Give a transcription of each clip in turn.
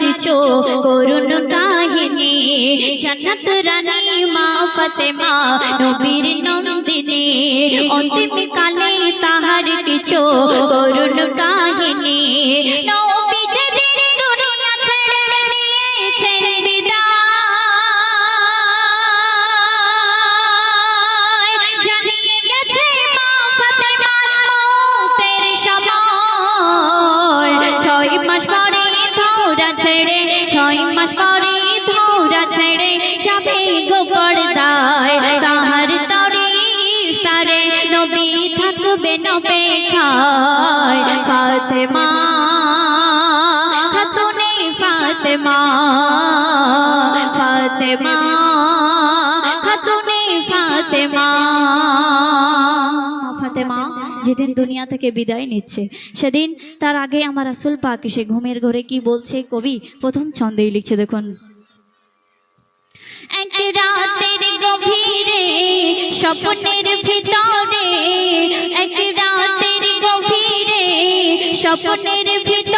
কিছু করুণ কাহিনী। জান্নাত রানী মা ফাতেমা, নবীর নন্দিনী। অন্তিম কালে তাহার কিছু করুণ কাহিনী। ছয় মাস পরে ছেড়ে ছয় মাস পরে ধরা ছেড়ে যাবে গো পর্দায়। তাহার তরে ইফতারে নবী থাকবে নবে খায়। যেদিন দুনিয়া থেকে বিদায় নিচ্ছে, সেদিন তার আগে আমার আসল পাক এসে ঘুমের ঘরে কি বলছে কবি? প্রথম ছন্দেই লিখছে, দেখুন। এক রাতের স্বপ্নের ভিতরে এক রাতের গভীরে, স্বপ্নের ভিতরে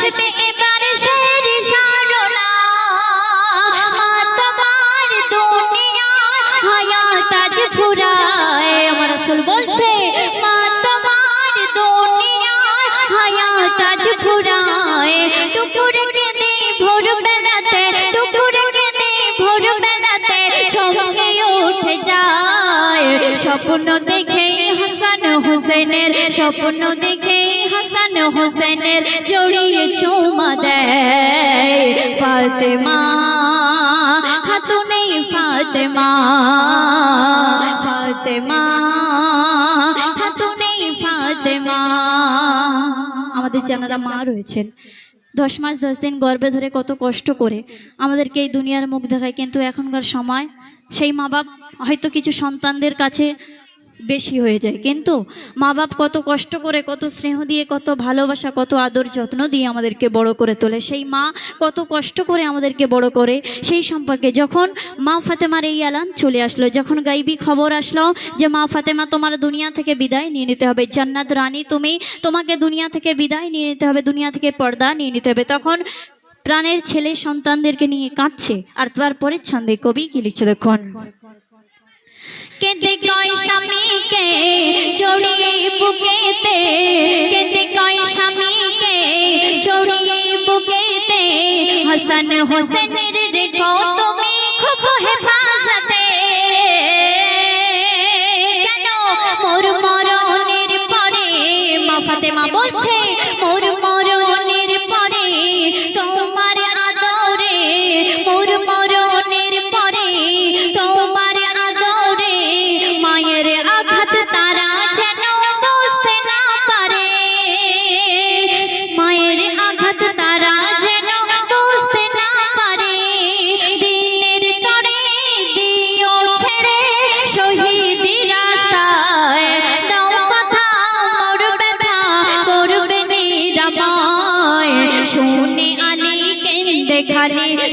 আসবে এবার শের সারনা মা তোমার দুনিয়ার হায়াত আজ ফুরায়। আমার রাসূল বলছে, মা দুনিয়ার হায়াত ফুরায়। টুকুরে কেঁদে ভোর বেলাতে টুকুরে কেঁদে ভোর বেলাতে চমকে উঠে যায়। স্বপ্ন দেখে হোসেনের স্বপ্ন দেখে হাসান হোসেনের জড়িয়ে চুমা দেয়। ফাতেমা ফাতেমা ফাতেমা ফাতেমা। আমাদের যারা মা রয়েছেন। দশ মাস, দশ দিন গর্বে ধরে কত কষ্ট করে আমাদেরকে এই দুনিয়ার মুখ দেখায়, কিন্তু এখনকার সময় সেই মা বাপ হয়তো কিছু সন্তানদের কাছে বেশি হয়ে যায়। কিন্তু মা বাপ কত কষ্ট করে, কত স্নেহ দিয়ে, কত ভালোবাসা, কত আদর যত্ন দিয়ে আমাদেরকে বড় করে তোলে। সেই মা কত কষ্ট করে আমাদেরকে বড় করে। সেই সম্পর্কে যখন মা ফাতেমার এই আলান চলে আসলো, যখন গাইবি খবর আসলো যে, মা ফাতেমা, তোমার দুনিয়া থেকে বিদায় নিয়ে নিতে হবে। জান্নাত রানী তুমি, তোমাকে দুনিয়া থেকে বিদায় নিয়ে নিতে হবে। দুনিয়া থেকে পর্দা নিয়ে নিতে হবে। তখন প্রাণের ছেলে সন্তানদেরকে নিয়ে কাঁদছে আর তারপরে ছন্দে কবি কি লিখছে দেখুন। কেঁদে কয় স্বামীকে, জড়িয়ে বুকেতে। কেঁদে কয় স্বামীকে, জড়িয়ে বুকেতে। হাসান হোসেনের রেখো তুমি খুব হেফাজতে। কেন? মোর মরণের পরে মা ফাতেমা বলছে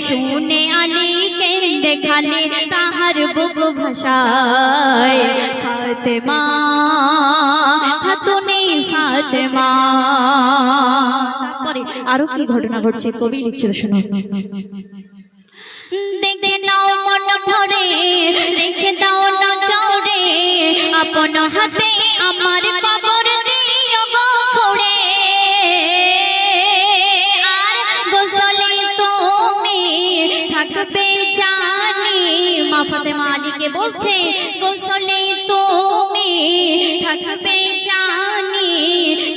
শুনে আলী কেন্দ্রে খালি তাহার বুক ভাষায় ফাতেমা, খাতুনে ফাতেমা। তারপরে আরও কি ঘটনা ঘটছে? কবি লিখছে শুনো। দেখে নাও মন ধরে রেখে দাও নজরে বলছে, গোসলে তুমি থাকবে জানি,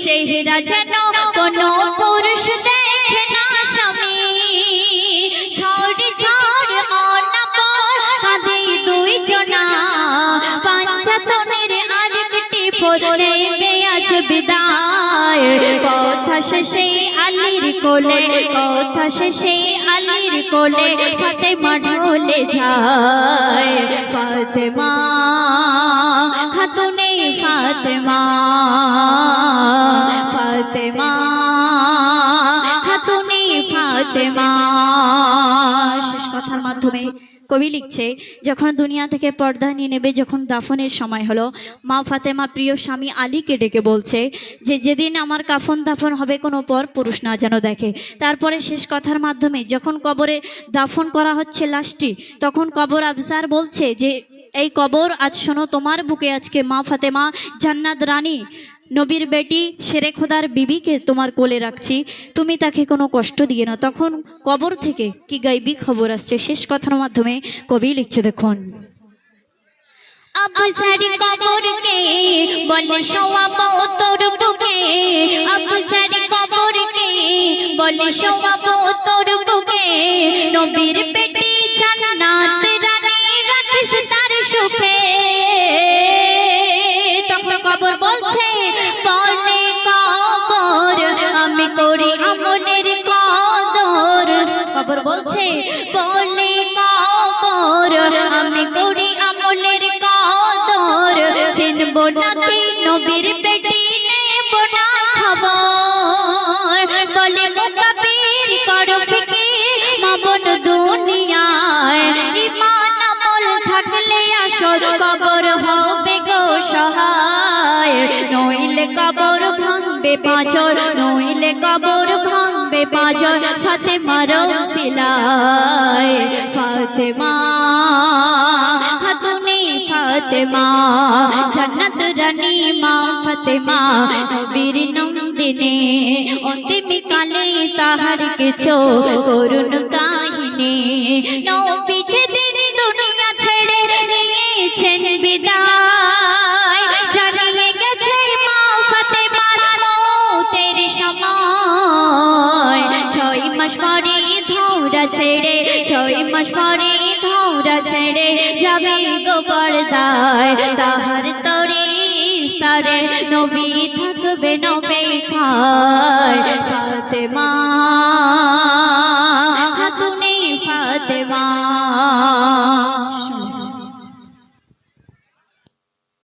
চেহারা যেন কোনো পুরুষ দেখে না স্বামী। ঝড় ঝড় অনাপর কাঁদে দুই জনা পাঞ্চাতনের আরেকটি কথা শেষে আলির কোলে কথা শেষে আলির কোলে ফাতেমা ঢলে যায়। ফাতে মা খাতুনে ফাতে মা ফাতে মা খাতুনে ফাতে মা কথার মাধ্যমে কবি লিখছে, যখন দুনিয়া থেকে পর্দা নিয়ে নেবে, যখন দাফনের সময় হলো, মা ফাতেমা প্রিয় স্বামী আলীকে ডেকে বলছে যে, যেদিন আমার কাফন দাফন হবে, কোনো পর পুরুষ না যেন দেখে। তারপরে শেষ কথার মাধ্যমে, যখন কবরে দাফন করা হচ্ছে লাশটি, তখন কবর আফসার বলছে যে, এই কবর আজ শোনো, তোমার বুকে আজকে মা ফাতেমা জান্নাত রানী নবীর বেটি শেরে খোদার বিবিকে তোমার কোলে রাখছি। তুমি তাকে কোনো কষ্ট দিয়ে না। তখন কবর থেকে কি গাইবি খবর আসছে? শেষ কথার মাধ্যমে কবি লিখছে, দেখুন। আবসারি কবরকে তোর বুকে। নবীর পেটে জান্নাত বলছে বলে কবর আমি করি আমলের কদর চিনব নাকি নবীর কবর ভাঙবে পাঁচর, নইলে কবর ভাঙবে পাঁচর। ফাতেমা রসিলায় ফাতেমা। খাতুনে ফাতেমা, জান্নাত রানী মা ফাতেমা। নবীর নন্দিনে অন্তিম কালে তাহার কিছু করুণ কাহিনী। নবী মাস পরে ধরা ছেড়ে যাবে গো পর্দায়। তাহার তরে স্তরে নবী থাকবে নবে খায় ফাতেমা, খাতুনে ফাতেমা।